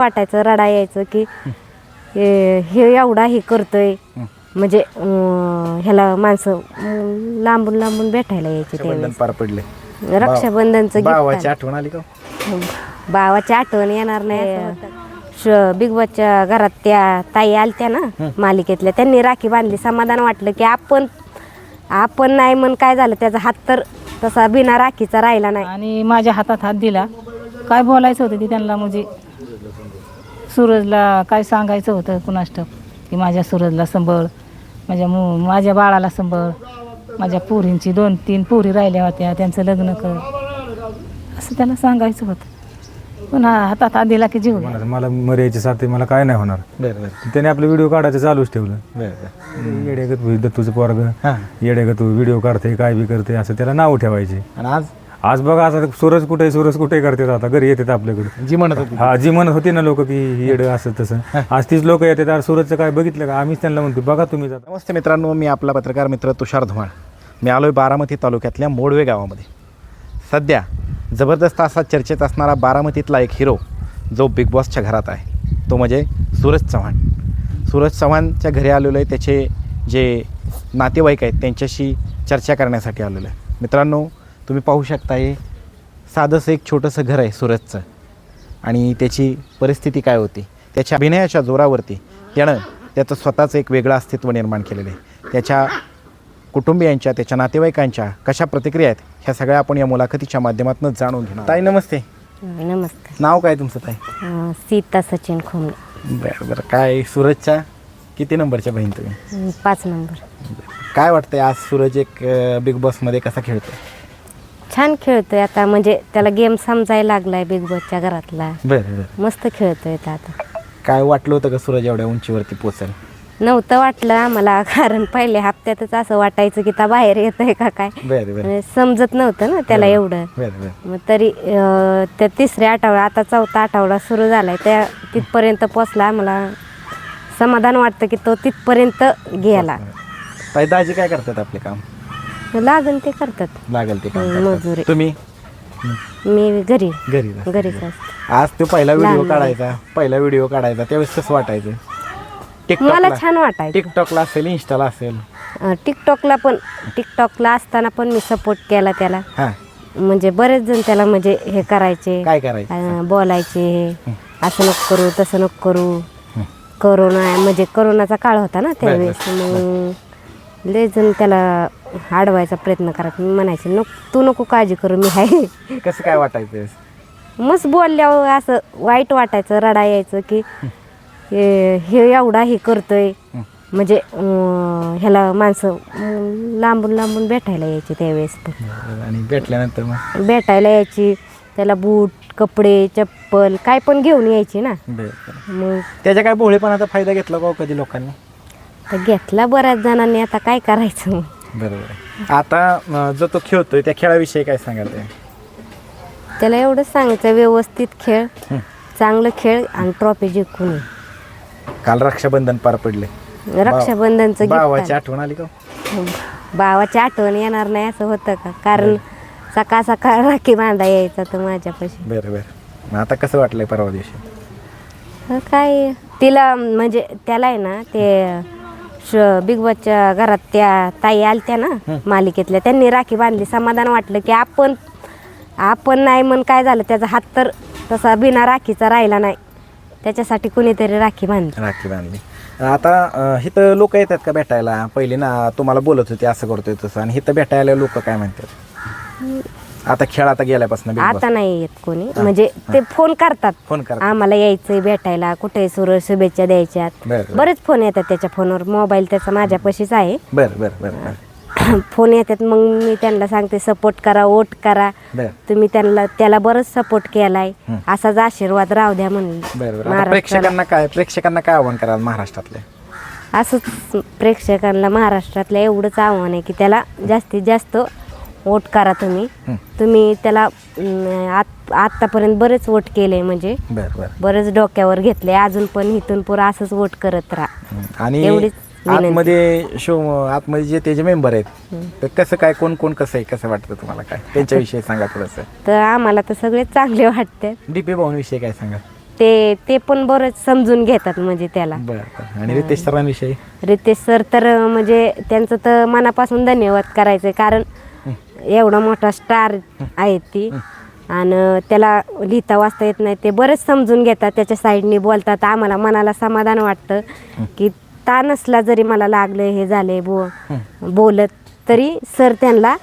वाटायचं रडा यायचं की हे हे एवढा हे करतोय. म्हणजे अं, ह्याला माणसं अं, लांबून लांबून भेटायला यायचे रक्षाबंधन त्यावेळेस. पार पडले. रक्षाबंधनचं भावाची गिफ्ट आठवण आली का भावाची आठवण येणार नाही श- बिग बॉसच्या घरात त्या ताई आलत्या ना मालिकेतल्या त्यांनी राखी बांधली. समाधान वाटलं की आपण आपण नाही म्हण काय झालं त्याचा हात तर तसा बिना राखीचा राहिला नाही. आणि माझ्या हातात हात दिला. काय बोलायचं होतं ते त्यांना म्हणजे? सूरजला काय सांगायचं होतं कुणाष्ट की माझ्या सूरजला संभळ माझ्या मु माझ्या बाळाला संभळ माझ्या पोरींची दोन तीन पोरी राहिल्या होत्या त्यांचं लग्न कर. असं त्याला सांगायचं होतं. पण हा हातात हात दिला की जीव. मला मला मर्याची साथ आहे, मला काय नाही होणार. बरं बरं. त्याने आपलं व्हिडिओ काढायचं चालूच ठेवलं. बरं बरं. येडेगत होईल दत्तूचं पोरग. हां. येडेगत व्हिडिओ काढते काय बी करते असं त्याला नाव ठेवायचे. आणि आज? आज बघा आता सूरज कुठे सूरज कुठे करतात आता? घरी येतात आपल्याकडे. जी म्हणत होती. हा जी म्हणत होती ना लोक की येड असं तसं. आज तीच लोक येतात. अरे सूरजचं काय बघितलं का? आम्हीच त्यांना म्हणतो बघा तुम्ही जाता. नमस्ते मित्रांनो मी आपला पत्रकार मित्र तुषार धुमाळ. मी आलो आहे बारामती तालुक्यातल्या मोडवे गावामध्ये. सध्या जबरदस्त असा चर्चेत असणारा बारामतीतला एक हिरो जो बिग बॉसच्या घरात आहे. तो म्हणजे सूरज चव्हाण. सूरज चव्हाणच्या घरी आलेलो आहे. त्याचे जे नातेवाईक आहेत त्यांच्याशी चर्चा करण्यासाठी आलेलो आहे. मित्रांनो तुम्ही पाहू शकता हे साधंसं एक छोटंसं घर आहे सूरजचं. आणि त्याची परिस्थिती काय होती? त्याच्या अभिनयाच्या जोरावरती त्यानं त्याचं स्वतःचं एक वेगळं अस्तित्व निर्माण केलेलं आहे. त्याच्या कुटुंबियांच्या त्याच्या नातेवाईकांच्या कशा प्रतिक्रिया आहेत ह्या सगळ्या आपण या मुलाखतीच्या माध्यमातून जाणून घेणार ताई नमस्ते. नमस्कार. नाव काय तुमचं ताई? सीता सचिन खोमणे बरं बरं. काय सूरजच्या? किती नंबरच्या बहीण तुम्ही? पाच नंबर. काय वाटतंय आज सूरज एक बिग बॉसमध्ये कसा खेळतोय? छान खेळतोय आता म्हणजे त्याला गेम समजायला लागलाय बिग बॉसच्या घरातला. बरं बरं. मस्त खेळतोय तो आता. काय वाटलं होतं का सूरज एवढ्या उंचीवरती पोचेल नव्हतं वाटलं आम्हाला कारण पहिल्या हप्त्यातच असं वाटायचं की ता बाहेर येत आहे का काय. बरं बरं. म्हणजे समजत नव्हतं ना त्याला एवढं. बरं बरं. मग तरी अं, त्या तिसऱ्या आठवडा आता चौथा आठवडा सुरू झालाय त्या तिथपर्यंत पोचला आम्हाला. समाधान वाटतं की तो तिथपर्यंत गेला. ताई दाजी काय करतात आपले काम? लागन ते करतात. लागेल ते काम हं, करतात. मजुरी. तुम्ही? मी घरी. घरी जा. घरीच असते. आज तो पहिला व्हिडिओ. काढायचा. पहिला व्हिडिओ काढायचा. त्यावेळेस कसं वाटायचं? मला टिकटॉकला छान वाटायचं. टिकटॉकला असेल इंस्टाला असेल? अं, टिकटॉकला पण टिकटॉकला असताना पण मी सपोर्ट केला त्याला. हां. म्हणजे बरेच जण त्याला म्हणजे हे करायचे. काय करायचं? अं, बोलायचे. हे. असं नको करू तसं नको करू. करोना म्हणजे करोनाचा काळ होता ना त्यावेळेस. मग लय जण त्याला अडवायचा प्रयत्न मी म्हणायचे नको तू नको काळजी करू मी आहे. कसं काय वाटायचं मस्त बोलल्यावर असं वाईट वाटायचं रडा यायचं की हे हे एवढा हे करतोय. म्हणजे अं, ह्याला माणसं अं, लांबून लांबून भेटायला यायची त्यावेळेस पण. आणि भेटल्यानंतर मग? भेटायला यायची त्याला बूट कपडे चप्पल काय पण घेऊन यायची ना. बरं. मग त्याच्या काय भोळेपणाचा फायदा घेतला का हो कधी लोकांनी? तर घेतला बऱ्याच जणांनी आता काय करायचं? मग बरोबर. आता अं, जो तो खेळतोय त्या खेळाविषयी काय सांगाल ते? त्याला एवढंच सांगायचं व्यवस्थित खेळ चांगलं खेळ आणि ट्रॉफी जिंकून. ये. काल रक्षाबंधन पार पडले. रक्षाबंधनचं भावाची आठवण आली का? हो? भावाची आठवण येणार नाही असं होतं का? कारण सकाळ सकाळ राखी बांधा यायचा तर माझ्यापाशी. बरं बरं. मग आता कसं वाटलंय परवा दिवशी? काय तिला म्हणजे त्याला आहे ना ते श- बिग बॉसच्या घरात त्या ताई आलत्या ना मालिकेतल्या. त्यांनी राखी बांधली. समाधान वाटलं की आपण आपण नाही म्हण काय झालं त्याचा हात तर तसा बिना राखीचा राहिला नाही. त्याच्यासाठी कुणीतरी राखी बांधली. राखी बांधली. आता अं, इथं लोक येतात का भेटायला? पहिले ना तुम्हाला बोलत होते असं करतोय तसं. आणि इथं भेटायला लोक काय म्हणतात? आता खेळ आता गेल्यापासून Big Boss. आता नाही येत कोणी. म्हणजे ते फोन करतात. फोन करतात. आम्हाला यायचंय भेटायला कुठे सुर शुभेच्छा द्यायच्यात. बरं, बरं. बरेच फोन येतात त्याच्या फोनवर. मोबाईल त्याचा माझ्यापाशीच आहे. बरं बरं बरं बरं. फोन येतात मग मी त्यांना सांगते सपोर्ट करा वोट करा. बरं. तुम्ही त्यांना त्याला बरंच सपोर्ट केलाय. असाच आशीर्वाद राहू द्या म्हणून. बरं बरं. आता महाराष्ट्राला. प्रेक्षकांना काय प्रेक्षकांना काय आव्हान कराल महाराष्ट्रातले? असंच प्रेक्षकांना महाराष्ट्रातल्या एवढंच आव्हान आहे की त्याला जास्तीत जास्त वोट करा तुम्ही. तुम्ही त्याला आत आत्तापर्यंत बरेच वोट केले म्हणजे. बरं बरं. बरेच डोक्यावर घेतले. अजून पण इथून पुढं असंच वोट करत राहा. आणि एवढीच विनंती. आतमध्ये शो आतमध्ये जे त्याचे मेंबर आहेत तर कसं काय कोण कोण कसं आहे कसं वाटतं तुम्हाला काय? त्यांच्याविषयी सांगा थोडंसं. तर आम्हाला तर सगळे चांगले वाटते डीपी भाऊंविषयी काय सांगा? ते ते पण बरंच समजून घेतात म्हणजे त्याला. बरं बरं. आणि रितेश सरांविषयी? रितेश सर तर म्हणजे त्यांचं तर मनापासून धन्यवाद करायचं कारण एवढा मोठा स्टार आहे ती. आणि त्याला लिहिता वाचता येत नाही. ते बरेच समजून घेतात. त्याच्या साईडनी बोलतात. आम्हाला मनाला समाधान वाटतं की तानसला जरी मला लागलं हे झाले बो बोलत तरी सर त्यांना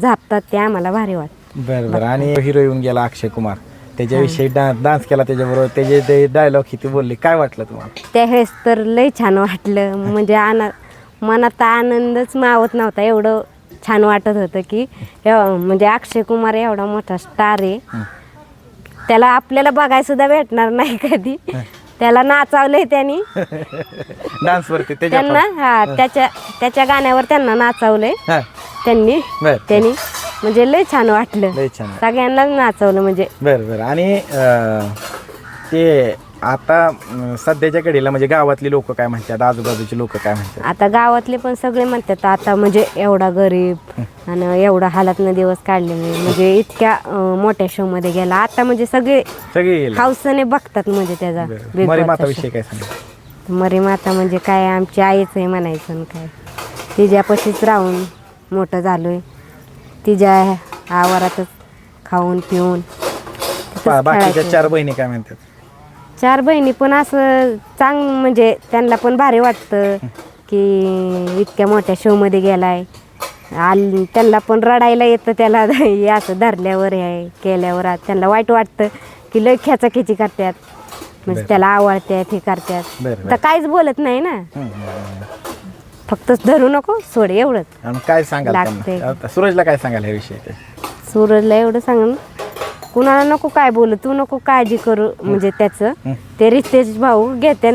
झापतात. ते आम्हाला भारी वाटतं. बरं बरं. आणि हिरो येऊन गेला अक्षय कुमार. त्याच्याविषयी डान्स डान्स केला त्याच्याबरोबर. त्याचे ते डायलॉग किती बोलले? काय वाटलं तुम्हाला? त्यावेळेस तर लय छान वाटलं. म्हणजे आना मनात आनंदच मावत नव्हता. एवढं छान वाटत होतं की एव- म्हणजे अक्षय कुमार एवढा मोठा स्टार आहे. त्याला आपल्याला बघायला सुद्धा भेटणार नाही कधी. त्याला नाचावलंय त्यांनी. डान्सवरती त्याच्या त्यांना हा त्याच्या त्याच्या गाण्यावर त्यांना नाचावलंय. हा. त्यांनी बर. त्यांनी. म्हणजे लय छान वाटलं. लय छान. सगळ्यांनाच नाचवलं म्हणजे. बरं बरं. आणि अं, ते आता अं, सध्याच्या घडीला म्हणजे गावातली लोक काय म्हणतात? आजूबाजूची लोक काय म्हणतात? आता गावातले पण सगळे म्हणतात आता म्हणजे एवढा गरीब आणि एवढा हालातनं दिवस काढले मी. म्हणजे इतक्या अं, मोठ्या शो मध्ये गेला. आता म्हणजे सगळे सगळे गेले. हावसाने बघतात म्हणजे त्याचा. Big मरी Boss चा माता. विषयी काय सांगा मरी माता म्हणजे काय? आमची आईच आहे म्हणायचं आणि काय. तिच्यापाशीच राहून मोठं झालोय. तिच्या आवारातच खाऊन पिऊन. तिथंच बाकीच्या खेळायचं. चार बहिणी काय म्हणतात? चार बहिणी पण असं चांग म्हणजे त्यांना पण भारी वाटतं की इतक्या मोठ्या शोमध्ये गेलाय आल त्यांना पण रडायला येतं त्याला हे असं धरल्यावर हे केल्यावर आ- त्यांना वाईट वाटतं की लय खेचाखेची करतात म्हणजे. त्याला आवडतात हे करतात बरं, बरं. तर काहीच बोलत नाही ना. फक्त धरू नको सोड एवढंच आणि काय सांगाल लागतंय. त्यांना? आता सूरजला काय सांगाल ह्या विषयी ते? सूरजला एवढं सांग कुणाला नको काय बोलू तू नको काळजी करू म्हणजे त्याचं. ते रितेश भाऊ घेते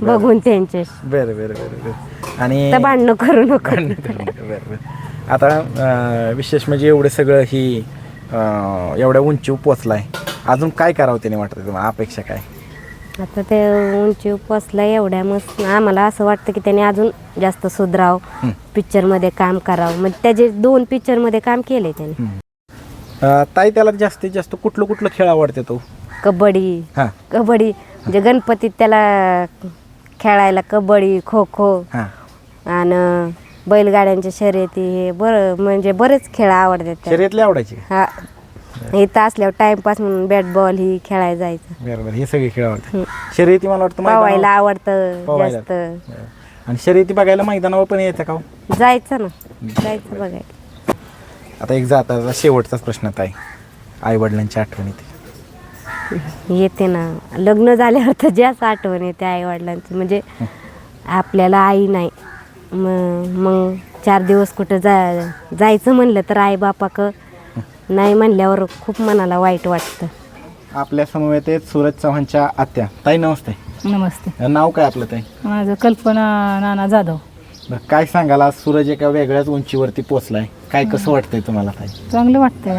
बघून त्यांच्याशी. बरं बरं बरं बरं. आणि तर भांडणं करू नको. बरं बरं. आता विशेष म्हणजे एवढं सगळं ही एवढ्या उंची पोचलाय अजून काय करावं त्याने वाटतं तुम्हाला? अपेक्षा काय? आता ते उंची उपसला एवढ्या मस्त आम्हाला असं वाटतं की त्याने अजून जास्त सुधरावं. पिक्चरमध्ये काम करावं. म्हणजे त्याचे दोन पिक्चरमध्ये काम केले त्याने. अं, ताई त्याला जास्तीत जास्त कुठलं कुठलं खेळ आवडते तो? कबड्डी. हां. कबड्डी. म्हणजे गणपतीत त्याला खेळायला कबड्डी खो खो हां. आणि बैलगाड्यांच्या शर्यती हे बरं म्हणजे बरेच खेळ आवडतात त्याला. शर्यतली आवडायची? हा. इथं असल्यावर टाइमपास म्हणून बॅट बॉल ही खेळायला जायचं. बरं बरं हे सगळे खेळ आवडतात. शर्यती मला वाटतं पवायला मैदानावर- आवडतं पवायला. जास्त. बरं. आणि शर्यती बघायला मैदानावर पण यायचं का हो? जायचं ना. जायचं बघायला. आता एक जाता शेवटचाच प्रश्न आहे आई वडिलांची आठवण येते. येते ना. लग्न झाल्यावर तर जास्त आठवण येते आई वडिलांची म्हणजे आपल्याला आई नाही. मग मग चार दिवस कुठं जा जायचं म्हणलं तर आई बापाक नाही म्हणल्यावर खूप मनाला वाईट वाटतं. आपल्या समवेत आहेत सूरज चव्हाणच्या आत्या. ताई नमस्ते. नमस्ते. नाव काय आपलं ताई? माझं कल्पना नाना जाधव. बरं, काय सांगाल? आज सूरज एका वेगळ्याच उंचीवरती पोचलाय. काय कसं वाटतंय तुम्हाला ताई? चांगलं वाटतंय.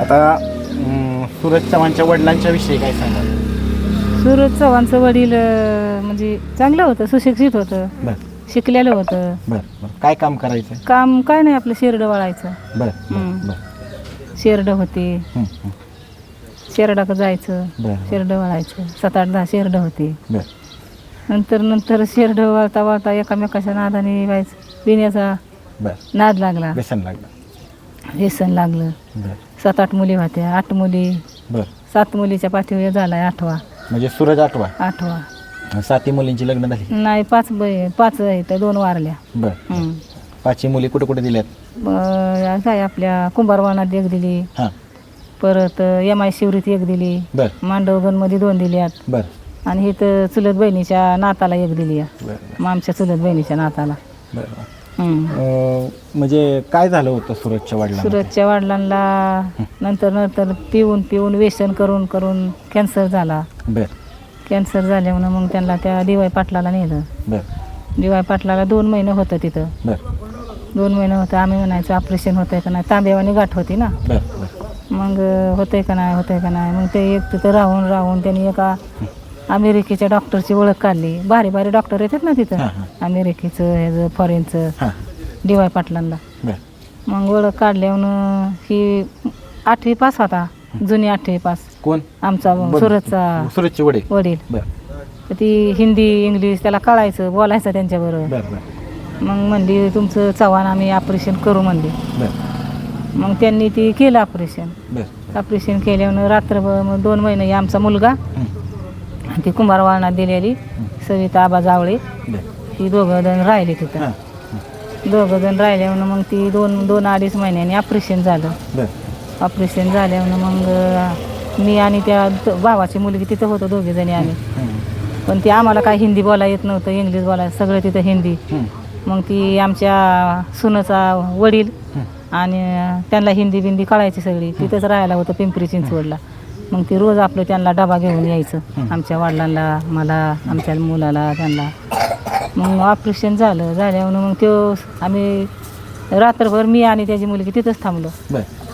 आता अं, सूरज चव्हाणच्या वडिलांच्या विषयी काय सांगाल? सूरज चव्हाणचं वडील अं, म्हणजे चांगलं होतं सुशिक्षित होतं. बरं. शिकलेलं होतं. बरं बरं. काय काम करायचं काम काय नाही आपलं शेरडं वाळायचं. बरं हम्म. बरं. बरं शेरडं होते. हं, हं. शेरडाकडं जायचं. बरं. शेरडं वाळायचं. सात आठ दहा शेरडं होती. बरं. नंतर नंतर शेरडं वाळता वाळता एकामेकाच्या नादाने व्हायचं. पिण्याचा बरं. नाद लागला. व्यसन लागलं. व्यसन लागलं. बरं. सात आठ मुली होत्या. आठ मुली. बरं. सात मुलीच्या पाठीवर झालाय आठवा. म्हणजे सूरज आठवा. आठवा. साती मुलींची लग्न झाली. नाही पाच बै पाच आहेत दोन वारल्या. बरं. हम्म. पाचही मुली कुठे कुठे दिल्यात? ब- काय आपल्या कुंभारवानात एक दिली. हां. परत एम आय शिवरीत एक दिली. बरं. मांडवगणमध्ये दोन दिल्यात. बरं. आणि इथं चुलत बहिणीच्या नाताला एक दिली आहे. बरं मग आमच्या चुलत बहिणीच्या नाताला. बरं हम्म. अं, म्हणजे काय झालं होतं सूरजच्या वडिलांना? सुरतच्या वडिलांना नंतर नंतर पिऊन पिऊन व्यसन करून करून कॅन्सर झाला. बरं. कॅन्सर झाल्यामुळं मग त्यांना त्या दिवाय पाटलाला नेलं. बरं. दिवाय पाटलाला दोन महिने होतं तिथं. बरं. दोन महिने होतं. आम्ही म्हणायचं ऑपरेशन होतंय का नाही? तांब्यावानी गाठ होती ना. बरं बरं. मग होतंय का नाही? होतंय का नाही? मग ते एक तिथं राहून राहून त्यांनी एका अमेरिकेच्या डॉक्टरची ओळख काढली. भारी भारी डॉक्टर येतात ना तिथं. अमेरिकेचं ह्याचं फॉरेनचं डी वाय पाटलांना. मग ओळख काढल्यावर ही आठवी पास होता. जुनी आठवी पास. कोण? आमचा. सुरतचा सुरजचे वडील. वडील. ती हिंदी इंग्लिश त्याला कळायचं बोलायचं त्यांच्याबरोबर. बर बर. मग म्हणली तुमचं चव्हाण आम्ही ऑपरेशन करू म्हणली. मग त्यांनी ती केलं ऑपरेशन ऑपरेशन केल्यावर रात्रभर मग दोन महिने आमचा मुलगा ती कुंभारवाळणात दिलेली सविता आबा जावळे. ती दोघं जण राहिले तिथं. दोघं जण राहिल्यावर मग ती दोन दोन अडीच महिन्यांनी ऑपरेशन झालं. ऑपरेशन झाल्यावर मग मी आणि त्या भावाची मुलगी तिथं होतो दोघे जणी आम्ही. पण ती आम्हाला काय हिंदी बोलायला येत नव्हतं इंग्लिश बोलायला सगळं तिथं हिंदी. मग ती आमच्या सुनाचा वडील आणि त्यांना हिंदी बिंदी कळायची सगळी. तिथंच राहायला होतं पिंपरी चिंचवडला. मग ती रोज आपलं त्यांना डबा घेऊन यायचं. आमच्या वडिलांना मला आमच्या मुलाला त्यांना. मग ऑपरेशन झालं झाल्यावर मग तो आम्ही रात्रभर मी आणि त्याची मुलगी तिथंच थांबलो.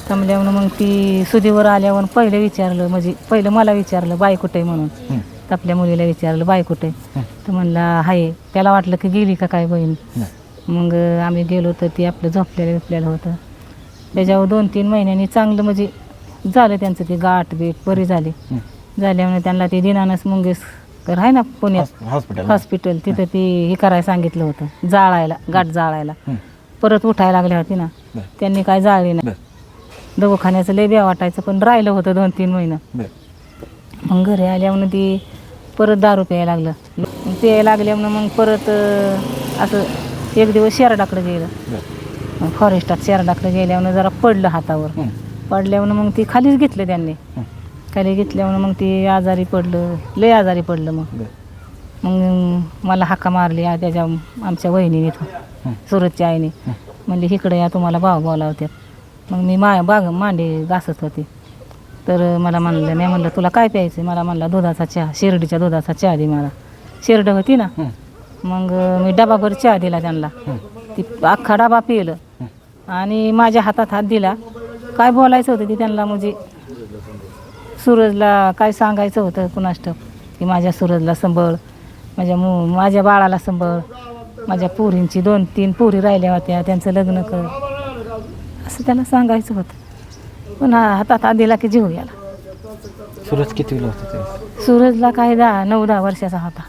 थांबल्यावर मग ती सुदीवर आल्यावर पहिलं विचारलं म्हणजे पहिलं मला विचारलं बाई कुठे म्हणून? आपल्या मुलीला विचारलं बाई कुठे? तर म्हणला हाय त्याला वाटलं की गेली का काय बहीण? मग आम्ही गेलो तर ती आपलं झोपलेलं बिपलेलं होतं. त्याच्यावर दोन तीन महिन्यांनी चांगलं म्हणजे झालं त्यांचं ते गाठ बीट बरी झाली. झाल्यामुळे त्यांना ते दिनानस मुंगेशकर आहे ना पुण्यात? हॉस्पिटल. हॉस्पिटल. तिथं ती हे करायला सांगितलं होतं. जाळायला गाठ जाळायला. परत उठायला लागल्या होती ना. त्यांनी काय जाळली नाही. दवाखान्याचं लय ब्या वाटायचं पण राहिलं होतं दोन तीन महिनं. मग घरी आल्यावर ती परत दारू प्यायला लागलं. प्यायला लागल्यावर मग परत असं एक दिवस शेरडाकडे गेलं. फॉरेस्टात शेरडाकडे गेल्यावर जरा पडलं हातावर. पडल्यावर मग ती खालीच घेतलं त्यांनी. खाली घेतल्यावर मग ती आजारी पडलं. लय आजारी पडलं मग. मग मला हाका मारली आ- त्याच्या आमच्या वहिनीने इथून सुरतच्या आईने. म्हणली इकडे या तुम्हाला भाव बोलावत्यात. मग मी मा बाग मांडे घासत होते. तर मला म्हणलं मी म्हणलं तुला काय प्यायचं मला म्हणला दुधाचा चहा शिर्डीच्या दुधाचा चहा दे मला. शिरड होती ना? मग मी डबाभर चहा दिला त्यांना. ती अख्खा डबा पिलं. आणि माझ्या हातात हात दिला. काय बोलायचं होतं ते त्यांना म्हणजे? सूरजला काय सांगायचं होतं ठाऊक की माझ्या सूरजला संभळ माझ्या मु माझ्या बाळाला संभळ माझ्या पोरींची दोन तीन पोरी राहिल्या होत्या त्यांचं लग्न कर. असं त्याला सांगायचं होतं. पण हा हातात हात दिला की जीव गेला. सूरज किती होतं ते सूरजला काय दहा नऊ दहा वर्षाचा होता.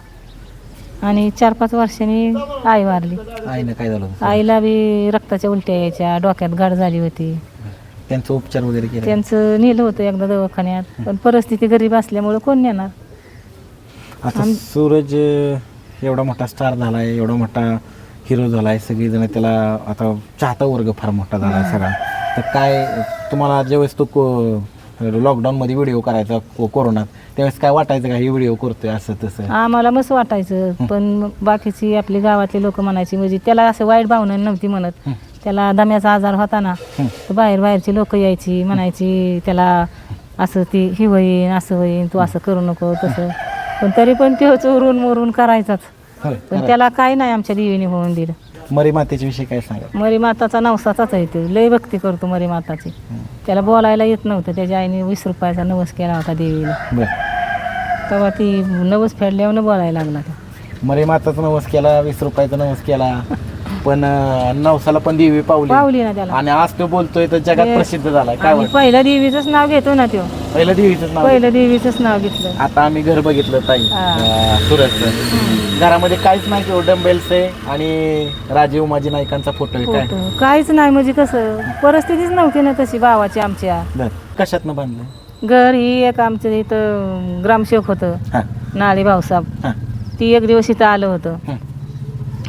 आणि चार पाच वर्षांनी आई वारली. आईनं काय झालं? आईला बी रक्ताच्या उलट्या यायच्या डोक्यात गाठ झाली होती. त्यांचं उपचार वगैरे केले. त्यांचं नेलं होतं एकदा दवाखान्यात पण परिस्थिती गरीब असल्यामुळं कोण नेणार? आता सूरज अं, एवढा मोठा स्टार झालाय एवढा मोठा हिरो झालाय सगळीजण त्याला आता चाहता वर्ग फार मोठा झालाय सगळा. तर काय तुम्हाला ज्यावेळेस तो को लॉकडाऊनमध्ये व्हिडिओ करायचा को कोरोनात त्यावेळेस काय वाटायचं का हे व्हिडिओ करतोय असं तसं? आम्हाला मस्त वाटायचं पण बाकीची आपली गावातली लोक म्हणायची म्हणजे त्याला असं वाईट भावना नव्हती म्हणत. त्याला दम्याचा आजार होता ना तर बाहेर बाहेरची लोक यायची म्हणायची त्याला असं ती ही होईन असं होईन तू असं करू नको तसं. पण तरी पण तो चोरून मोरून करायचाच. पण त्याला काही नाही आमच्या देवीने होऊन दिलं. मरी मातेच्या विषयी काय सांगा मरी माताचा नवसाचाच आहे तो. लय भक्ती करतो मरी माताची. त्याला बोलायला येत नव्हतं. त्याच्या आईने वीस रुपयाचा नवस केला होता देवीला. तेव्हा ती नवस फेडल्यावर बोलायला लागला तो. मरी माताचा नवस केला वीस रुपयाचा नवस केला. पण अं, नवसाला पण देवी पावली. पावली ना त्याला. आणि आज तो बोलतोय तर जगात प्रसिद्ध झालाय. काय आणि वाटतं? पहिलं देवीचंच नाव घेतो ना तो पहिलं देवीचंच नाव पहिलं देवीचंच नाव घेतलं. आता आम्ही घर बघितलं ताई हा. अं, सुरतचं. घरामध्ये काहीच नाही किंवा डंबेल्स आहे आणि राजीव माजी नायकांचा फोटो आहे काय? फोटो. काहीच नाही म्हणजे कसं परिस्थितीच नव्हती ना तशी भावाची आमच्या. बर. कशातनं बांधलंय? घर ही एक आमचं इथं ग्रामसेवक होतं हा. नाळी भाऊसाहेब. हा. ती एक दिवस इथं आलं होतं. हं.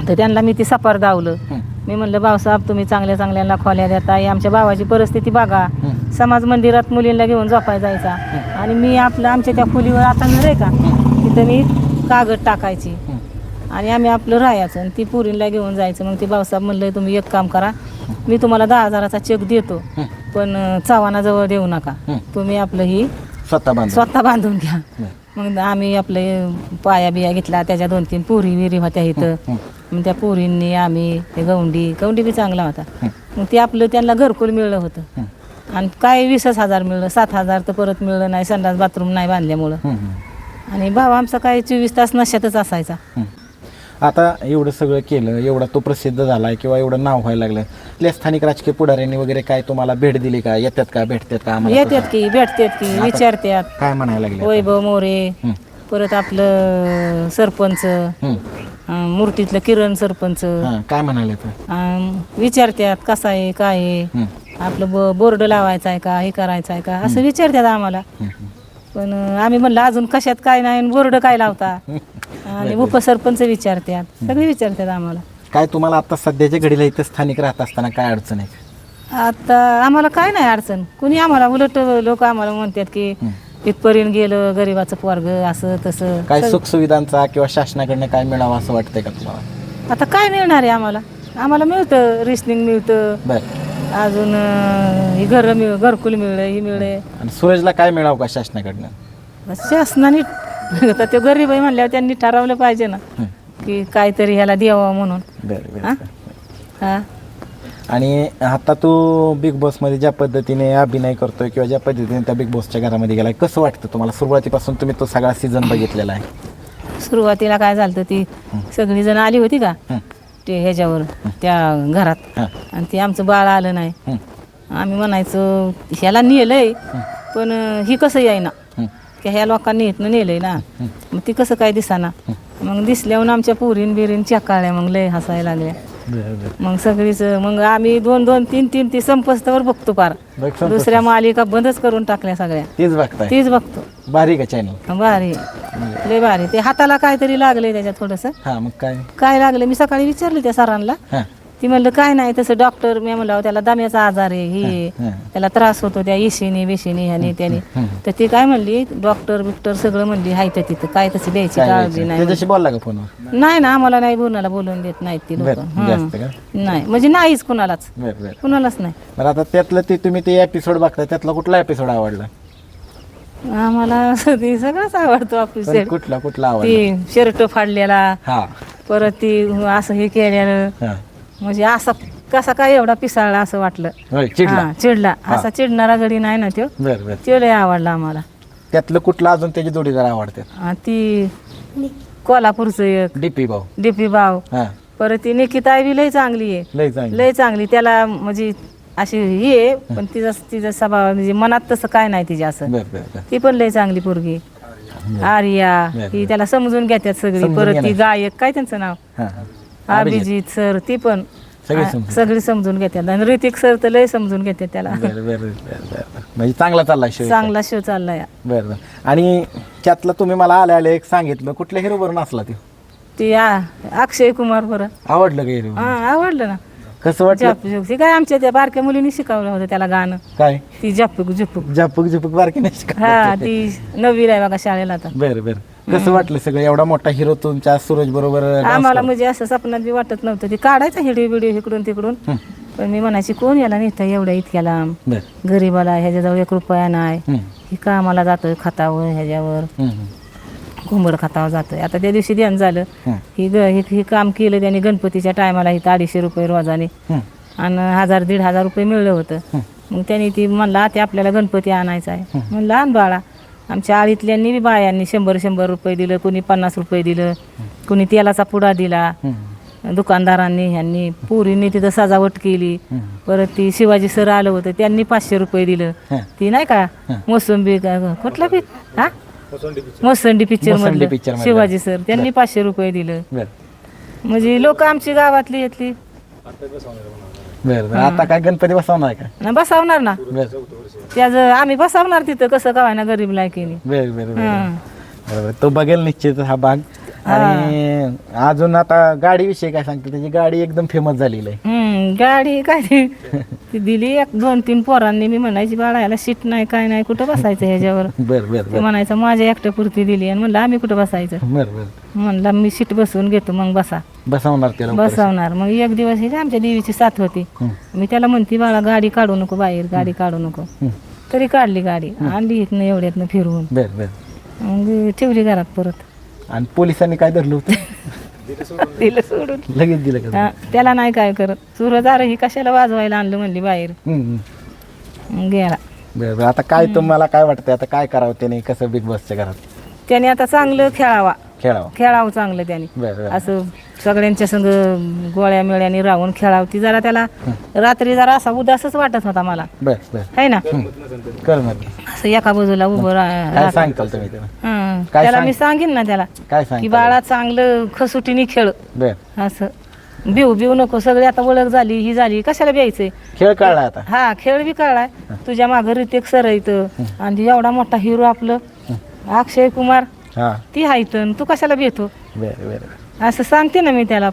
तर त्यांना मी ती सपार दावलं. मी म्हणलं भाऊसाहेब तुम्ही चांगल्या चांगल्याला खोल्या देता आमच्या भावाची परिस्थिती बघा. समाज मंदिरात मुलींना घेऊन झोपाय जायचा. आणि मी आपलं आमच्या त्या खोलीवर आता घर आहे का? तिथं मी कागद टाकायची. आणि आम्ही आपलं राहायचं आणि ती पुरीला घेऊन जायचं. मग ती भाऊसाहेब म्हणलं तुम्ही एक काम करा. मी तुम्हाला दहा हजाराचा चेक देतो. पण चव्हाणाजवळ देऊ नका. तुम्ही आपलं ही स्वतः बांध स्वतः बांधून घ्या. मग आम्ही आपले पाया बिया घेतला त्याच्या दोन तीन पुरी विरी होत्या इथं. मग त्या पुरींनी आम्ही ते गौंडी गौंडी बी चांगला होता. मग ते आपलं त्यांना घरकुल मिळलं होतं. आणि काय वीसच हजार मिळलं सात हजार तर परत मिळलं नाही संडास बाथरूम नाही बांधल्यामुळं. आणि भाव आमचा काय चोवीस तास नशातच असायचा. आता एवढं सगळं केलं एवढा तो प्रसिद्ध झालाय किंवा एवढं नाव व्हायला लागलं आपल्या स्थानिक राजकीय पुढाऱ्यांनी वगैरे काय तुम्हाला भेट दिली का? येतात का? भेटतात का? आम्हाला येतात की भेटतात की विचारतात. काय म्हणायला लागले वैभव मोरे. परत आपलं सरपंच. अं, मूर्तीतलं किरण सरपंच. हां काय म्हणाले तर अं, विचारतात कसा आहे काय आहे. आपलं ब बोर्ड लावायचा आहे का? हे करायचं आहे का? असं विचारतात आम्हाला. पण अं, आम्ही म्हणलं अजून कशात काय नाही बोर्ड काय लावता? आणि उपसरपंच विचारतात. सगळे विचारतात आम्हाला. काय तुम्हाला आता सध्याच्या घडीला इथं स्थानिक राहत असताना काय अडचण आहे? आता आम्हाला काय नाही अडचण. कुणी आम्हाला उलट लोक आम्हाला म्हणतात की इथपर्यंत गेलं गरिबाचं पोरग असं तसं. काय सुखसुविधांचा किंवा शासनाकडनं काय मिळावं असं वाटतंय का तुम्हाला? आता काय मिळणार आहे आम्हाला? आम्हाला मिळतं रिसनिंग मिळतं. बरं. अजून अं, ही घर मिळ घरकुल मिळलं ही मिळले आणि सूरजला काय मिळावं का शासनाकडनं? शासनाने आता ते गरीब आहे म्हणल्यावर त्यांनी ठरवलं पाहिजे ना. की काहीतरी ह्याला द्यावं म्हणून. बरं? बरं हा? आणि आता तू बिग बॉसमध्ये ज्या पद्धतीने अभिनय करतोय किंवा ज्या पद्धतीने त्या बिग बॉसच्या घरामध्ये गेलाय कसं वाटतं तुम्हाला? सुरुवातीपासून तुम्ही तो सगळा सीझन बघितलेला आहे. सुरुवातीला काय झालं ती सगळी जण आली होती का. ते ह्याच्यावर त्या घरात. आणि ते आमचं बाळ आलं नाही. आम्ही म्हणायचो ह्याला नेलंय पण ही कसं येईना. की ह्या लोकांनी इथनं नेलंय ना. मग ती कसं काय दिसाना? मग दिसल्यावर आमच्या पुरीन बिरीन चकाळल्या मग लय हसायला लागल्या. मग सगळीच मग आम्ही दोन दोन तीन तीन ती संपस्तवर बघतो पार. दुसऱ्या मालिका बंदच करून टाकल्या सगळ्या. तीच बघताय? तीच बघतो. भारी का चॅनल भारी. लय भारी. ते हाताला काहीतरी लागलंय त्याच्यात थोडस. काय? काय लागलं मी सकाळी विचारलं त्या सरांना. हा. ती म्हणलं काय नाही तसं डॉक्टर मी म्हणलं त्याला दम्याचा आजार आहे हे आहे. त्याला त्रास होतो त्या इशीने बिशीने ह्याने त्याने. तर ती काय म्हणली डॉक्टर बिक्टर सगळं म्हणली हाय तर तिथं काय तशी द्यायची काय काळजी? नाही त्याच्याशी बोलला का फोनवर नाही ना आम्हाला नाही बोलण्याला बोलून देत नाहीत ती लोक. बरं जास्त का? नाही म्हणजे नाहीच कुणालाच. बरं बरं. कुणालाच नाही. बरं आता त्यातलं ते तुम्ही ते एपिसोड बघताय त्यातला कुठला एपिसोड आवडला? आम्हाला ते सगळंच आवडतो आपली पण कुठला कुठला आवडला? ती शर्ट फाडलेला हा. परत ती असं हे केलेलं. हा. म्हणजे असा कसा काय एवढा पिसाळला असं वाटलं. होय चिडला. हा, चिडला. असा चिडणारा गडी नाही ना तो बरं बरं. तो लय आवडला आम्हाला. त्यातलं कुठलं अजून त्याची जोडीदार आवडतात आणि ती कोल्हापूरचं एक. डीपी भाऊ. डीपी भाव हा. परत ती निकिता बी लय चांगली आहे. लय चांगली. लय चांगली. त्याला म्हणजे अशी हे आहे, पण तिचा तिचा स्वभाव म्हणजे मनात तसं काय नाही तिच्या असं. बरं बरं बरं. ती पण लय चांगली पोरगी आर्या. ही त्याला समजून घेतात सगळी. समजून परत ती. गायक. काय त्यांचं नाव? हा हा. अभिजित. सर ती पण. सगळी समजून. सगळी समजून घेतात. आणि ऋतिक सर तर लय समजून घेतात त्याला. बरं बरं बरं बरं. बरं. म्हणजे चांगला चालला शो चांगला शो चाललाय. बरं बरं. आणि त्यातलं तुम्ही मला आले आले एक सांगितलं. कुठल्या हिरो बरोबर असला ते? ती आ- अक्षय कुमार बरं. आवडलं का हिरो हा आवडलं ना. कसं वाटलं? झपक झुक ती काय आमच्या त्या बारक्या मुलीने शिकवलं होतं त्याला गाणं. काय? ती झपक झुपक झपक झपक बारकी नाही शिका हा ती नववीला आहे बघा शाळेला आता. बरं बरं. कसं वाटलं सगळं? एवढा मोठा हिरो तुमच्या सूरज बरोबर आम्हाला म्हणजे असं स्वप्नात बी वाटत नव्हतं. ती काढायचा हिडिओ बिडिओ इकडून तिकडून. पण मी म्हणायची कोण याला नेता एवढ्या इतक्या लांब बरं. गरीबाला ह्याच्याजवळ एक रुपया नाही. हम्म, ही कामाला जातोय खतावर ह्याच्यावर. घुंबड खतावर जातोय. आता त्या दिवशी ध्यान झालं. ही. ग ही ही काम केलं त्यांनी गणपतीच्या टायमाला इथं अडीचशे रुपये रोजाने. आणि हजार दीड हजार रुपये मिळलं होतं. मग त्यांनी ती म्हणला ते आपल्याला गणपती आणायचा आहे. म्हणलं आण बाळा. आमच्या आळीतल्यांनी बी बायांनी शंभर शंभर रुपये दिलं कोणी पन्नास रुपये दिलं कोणी तेलाचा पुडा दिला. दुकानदारांनी ह्यांनी पुरींनी तिथं सजावट केली. परत ती शिवाजी सर आलं होतं त्यांनी पाचशे रुपये दिलं. ती नाही का? मोसंबी का- कुठला पीक हा? मोसंडी पिक्चर मधलं. शिवाजी सर त्यांनी पाचशे रुपये दिलं. म्हणजे लोक आमची गावातली येतली बरं बरं. आता काय गणपती बसवणार आहे का? ना बसावणार ना. बरं. त्याच आम्ही बसावणार तिथं कसं काय ना गरीब लायकीने. बरं बरं बरं. बरोबर तो बघेल निश्चित हा भाग. आणि अजून आता गाडीविषयी काय सांगते? त्याची गाडी एकदम फेमस झालेली आहे. हम्म, गाडी काय ती? ती दिली एक दोन तीन पोरांनी. मी म्हणायची बाळा याला सीट नाही काय नाही कुठं बसायचं ह्याच्यावर? बरं बरं ते बरं म्हणायचं माझ्या एकट्यापुरती दिली. आणि म्हणलं आम्ही कुठं बसायचं? बरं बरं. म्हणलं मी सीट बसवून घेतो मग बसा. बसवणार त्याला बसवणार. मग एक दिवस ही आमच्या देवीची साथ होती. हं. मी त्याला म्हणते बाळा गाडी काढू नको बाहेर गाडी काढू नको. हं. तरी काढली गाडी. आणली इथनं एवढ्यातनं फिरवून. बरं बरं. मग ठेवली घरात परत. आणि पोलिसांनी काय धरलं होतं? दिलं सोडून. लगेच दिलं का? हा, त्याला नाही काय करत. सुरदार ही कशाला वाजवायला आणलं म्हणली बाहेर. मग गेला. बरं बरं. आता काय तुम्हाला काय वाटतं आता काय करावं त्याने? कसं बिग बॉसच्या घरात? त्याने आता चांगलं खेळावा. खेळावं. खेळावं चांगलं त्याने. बरं बरं. असं सगळ्यांच्या संग गोळ्या मेळ्याने राहून खेळावती जरा त्याला रात्री जरा असा उदासच वाटत होता मला. बर बर. है ना? मग. असं एका बाजूला उभं रा- काय राहत. सांगताल तुम्ही त्याला? हं. काय त्याला सांग- मी सांगेन ना त्याला काय की बाळा चांगलं खसुटीने खेळ. बर. असं. भिऊ भिऊ नको सगळी आता ओळख झाली ही झाली. कशाला ब्यायचंय खेळ कळला आता. हा खेळ बी कळलाय तुझ्या मागं रितेक सर इथं आणि एवढा मोठा हिरो आपलं. अक्षय कुमार. हा. ती आहे इथं तू कशाला भेटतो बर बर असं सांगते ना मी त्याला.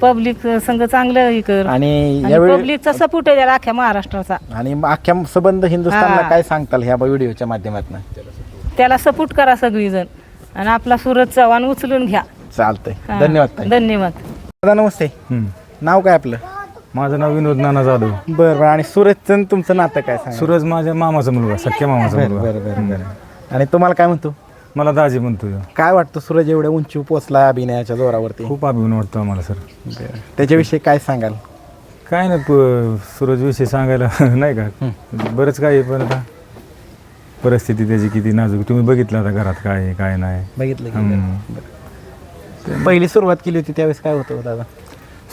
पब्लिक संघ चांगलं हे कर. आणि यावेळी पब्लिकचा सपोर्ट आहे त्याला अख्ख्या महाराष्ट्राचा. आणि मग अख्ख्या संबंध हिंदुस्थानला हा. काय सांगताल ह्या व्हिडिओच्या माध्यमातून? त्याला सपोर्ट करा सगळीजण. आणि आपला सूरज चव्हाण उचलून घ्या. चालतंय. धन्यवाद ताई. धन्यवाद. दादा नमस्ते. नाव काय आपलं? माझं नाव विनोद नाना जाधव. बरं बरं. आणि सूरजचं आणि तुमचं नातं काय सांगा? सूरज माझ्या मामाचा मुलगा सख्या मामाचा बरं मुलगा. बरं बरं बरं. आणि तुम्हाला काय म्हणतो? मला दाजी म्हणतो ह्यो. काय वाटतं सूरज एवढ्या उंची पोचला अभिनयाच्या जोरावरती? खूप अभिमान वाटतो आम्हाला सर. बरं. त्याच्याविषयी काय सांगाल? काय नाही प- सूरज विषयी सांगायला नाही का? बरंच काय आहे पण आता परिस्थिती त्याची किती नाजूक तुम्ही बघितलं आता घरात काय आहे, काय नाही. बघितलं की हम्म. बरं. पहिली सुरुवात केली होती त्यावेळेस काय होतं हो दादा?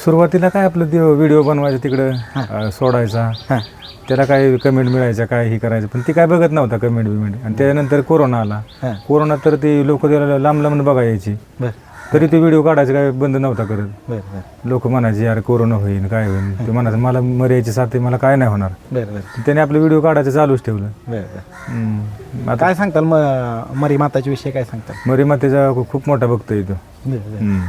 सुरुवातीला काय आपलं ते व्हिडिओ बनवायचा तिकडं अं, सोडायचा. हां. त्याला काय कमेंट मिळायच्या काय हे करायचं पण ती काय बघत नव्हता कमेंट बिमेंट. आणि त्यानंतर कोरोना आला. हां. कोरोना तर ते लोक त्याला लांब लांब बघा यायची बरं. तरी ते व्हिडिओ काढायचं काय बंद नव्हता करत. बरं बरं. लोक म्हणायचे यार कोरोना होईल काय होईल ते म्हणायचं मला मर्यायचे साथ मला काय नाही होणार. बरं बरं. त्याने आपलं व्हिडिओ काढायचं चालूच ठेवलं. बरं बरं. हम्म. आता काय सांगताल मग मरी माताच्या विषयी काय सांगताल? मरी मातेचा खूप मोठा भक्त आहे तो. बरं बरं. हम्म.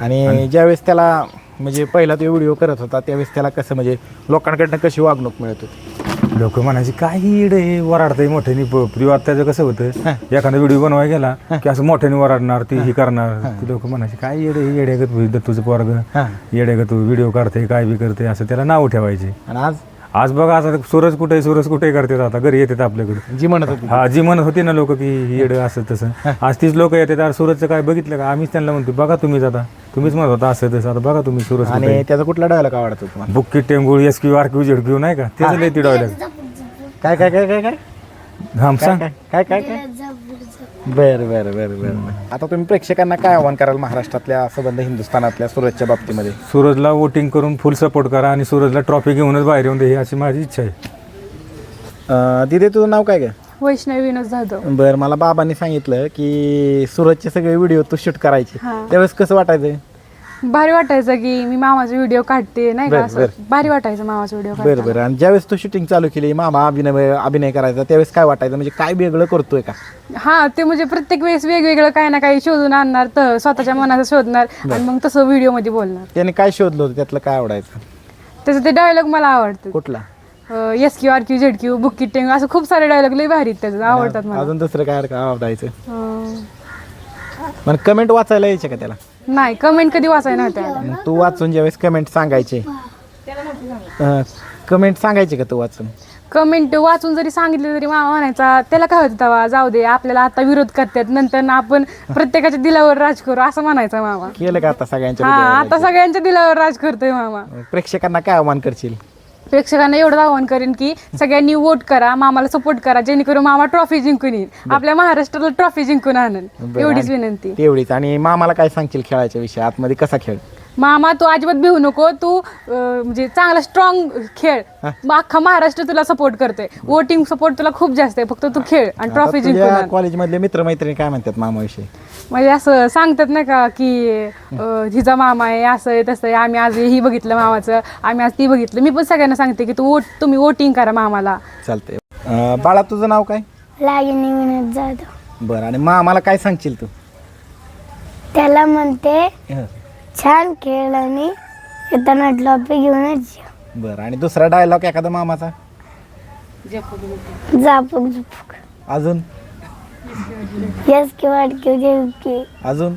आणि ज्यावेळेस त्याला म्हणजे पहिला तो व्हिडिओ करत होता त्यावेळेस त्याला कसं म्हणजे लोकांकडनं कशी वागणूक मिळत होती? लोक म्हणायचे काही येड हे वराडतंय मोठ्याने? प्रिवात त्याचं कसं होतं? एखादा व्हिडिओ बनवायला गेला की असं मोठ्याने वराडणार ती ही करणार. ती लोक म्हणायचे काय येडे येड्यागत होईल तुझं पोरग. हां. येड्यागत व्हिडिओ काढते काय बी करते असं त्याला नाव ठेवायचे. आणि आज? आज बघा आता सूरज कुठे सूरज कुठे करतात आता? घरी येतात आपल्याकडे. जी म्हणत होती. हा जी म्हणत होती ना लोक की येड असं तसं. आज तीच लोक येतात. सूरजचं काय बघितलं का? आम्हीच त्यांना म्हणतो बघा तुम्हीच आता. तुम्हीच म्हणत होता असं तसं. आता बघा तुम्ही सूरज आणि त्याचा कुठला डायलॉग आवडतो तुम्हाला? बुक्की टेंगुळ S Q R Q Z Q नाही का? तेच लय ती डायलॉग काय काय काय काय काय? हा सांग. काय काय काय? बर बर बर बर आता तुम्ही प्रेक्षकांना काय आव्हान कराल महाराष्ट्रातल्या संबंध हिंदुस्थानातल्या सुरतच्या बाबतीमध्ये? सूरजला वोटिंग करून फुल सपोर्ट करा आणि सूरजला ट्रॉफी घेऊनच बाहेर येऊन दे ही अशी माझी इच्छा आहे. दिदे तुझं नाव काय ग? वैष्णवी विनोद जाधव बर मला बाबांनी सांगितलं की सुरतचे सगळे व्हिडिओ तू शूट करायचे. हा. त्यावेळेस कसं वाटायचं? भारी वाटायचं की मी मामाचा व्हिडिओ काढते नाही का? बर, असं बर. भारी वाटायचं मामाचा व्हिडिओ बरं बरं. आणि ज्यावेळेस तू शूटिंग चालू केली मामा अभिनय अभिनय करायचा त्यावेळेस काय वाटायचं? म्हणजे काय वेगळं करतोय का? हा ते म्हणजे प्रत्येक वेळेस वेगवेगळं काही ना काही शोधून आणणार तर स्वतःच्या मनाचं शोधणार आणि मग तसं व्हिडिओमध्ये बोलणार. त्याने काय शोधलं होतं? त्यातलं काय आवडायचं? त्याचं ते डायलॉग मला आवडतं. कुठला? S Q R Q Z Q book टेंग असं खूप सारे डायलॉग लई भारी आहेत त्याचं आवडतात मला. अजून दुसरं काय काय आवडायचं? अं, पण कमेंट वाचायला यायचे का त्याला? नाही कमेंट कधी वाचाय नव्हत्या. मग तू वाचून ज्यावेळेस कमेंट सांगायचे. कमेंट सांगायचे. का तू वाचून? कमेंट वाचून जरी सांगितलं तरी मामा म्हणायचा त्याला काय होतं तेव्हा जाऊ दे आपल्याला आता विरोध करतात नंतर ना आपण प्रत्येकाच्या दिलावर राज करू असं म्हणायचा मामा. केलं का आता सगळ्यांच्या हा आता सगळ्यांच्या दिलावर राज करतोय मामा? प्रेक्षकांना काय आव्हान करशील? प्रेक्षकांना एवढं आवाहन करेन की सगळ्यांनी वोट करा मामाला सपोर्ट करा जेणेकरून मामा ट्रॉफी जिंकून येईल. आपल्या महाराष्ट्राला ट्रॉफी जिंकून आणेल. बरं, एवढीच आणि विनंती. तेवढीच. आणि मामाला काय सांगशील खेळाच्या विषयी? आतमध्ये कसा खेळ? मामा तू अजिबात भिवू नको. तू अं, म्हणजे चांगला स्ट्रॉंग खेळ. मग अख्खा महाराष्ट्र तुला सपोर्ट करतोय. वोटिंग सपोर्ट तुला खूप जास्त आहे. फक्त तू खेळ आणि ट्रॉफी जिंकून आण. कॉलेजमधले मित्रमैत्रिणी काय म्हणतात मामाविषयी? म्हणजे असं सांगतात नाही का की अं, हिचा मामा आहे असं आहे तसं आहे आम्ही आज ही बघितलं मामाचं आम्ही आज ती बघितलं. मी पण सगळ्यांना सांगते की तू वोट तुम्ही वोटिंग करा मामाला. चालतंय. अं, बाळा तुझं नाव काय? लागेनी विनोद जाधव. बरं आणि मामाला काय सांगशील तू? त्याला म्हणते. छान खेळ आणि येताना ट्रॉफी घेऊनच ये. बरं आणि दुसरा डायलॉग एखादा मामाचा? झापूक झुपूक अजून? येस किंवा की अजून?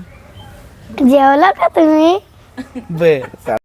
जेवला का तुम्ही? बर